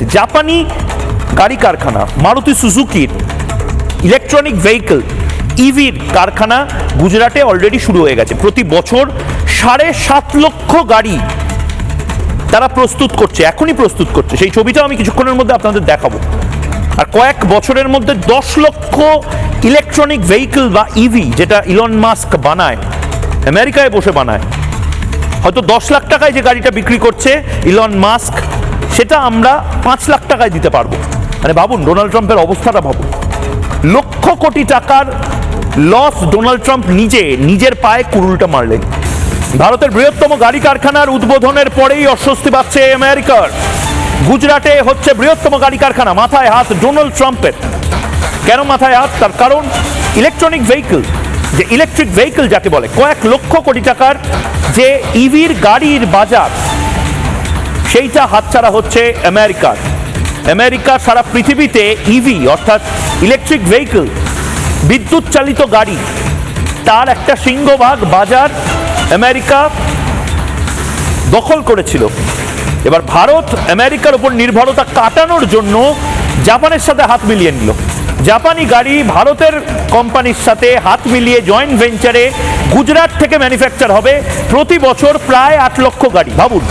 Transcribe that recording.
জাপানি গাড়ি কারখানা, মারুতি সুজুকির ইলেকট্রনিক ভেহিকল ইভির কারখানা গুজরাটে অলরেডি শুরু হয়ে গেছে। প্রতি বছর সাড়ে সাত লক্ষ গাড়ি তারা প্রস্তুত করছে, এখনই প্রস্তুত করছে। সেই ছবিটাও আমি কিছুক্ষণের মধ্যে আপনাদের দেখাবো। আর কয়েক বছরের মধ্যে দশ লক্ষ ইলেকট্রনিক ভেহিকল বা ইভি যেটা ইলন মাস্ক বানায় আমেরিকায় বসে বানায়, হয়তো দশ লাখ টাকায় যে গাড়িটা বিক্রি করছে ইলন মাস্ক সেটা আমরা পাঁচ লাখ টাকায় দিতে পারব। মানে ভাবুন, ডোনাল্ড ট্রাম্পের অবস্থাটা ভাবুন। লক্ষ কোটি টাকার লস ডোনাল্ড ট্রাম্প নিজে, নিজের পায়ে কুরুলটা মারলেন। ভারতের বৃহত্তম গাড়ি কারখানার উদ্বোধনের পরেই অস্বস্তি পাচ্ছে আমেরিকার। গুজরাটে হচ্ছে বৃহত্তম গাড়ি কারখানা, মাথায় হাত ডোনাল্ড ট্রাম্পের। কেন মাথায় হাত? তার কারণ ইলেকট্রনিক ভেহিকল, যে ইলেকট্রিক ভেহিকল যাকে বলে, কয়েক লক্ষ কোটি টাকার যে ইভির গাড়ির বাজার সেইটা হাতছাড়া হচ্ছে আমেরিকার আমেরিকা সারা পৃথিবীতে ইভি অর্থাৎ ইলেকট্রিক ভেহিকল বিদ্যুৎ চালিত গাড়ি, তার একটা সিংহভাগ বাজার আমেরিকা দখল করেছিল। এবার ভারত আমেরিকার উপর নির্ভরতা কাটানোর জন্য জাপানের সাথে হাত মিলিয়ে নিল। জাপানি গাড়ি ভারতের কোম্পানির সাথে হাত মিলিয়ে জয়েন্ট ভেঞ্চারে গুজরাট থেকে ম্যানুফ্যাকচার হবে। প্রতি বছর প্রায় আট লক্ষ গাড়ি। ভাবুন।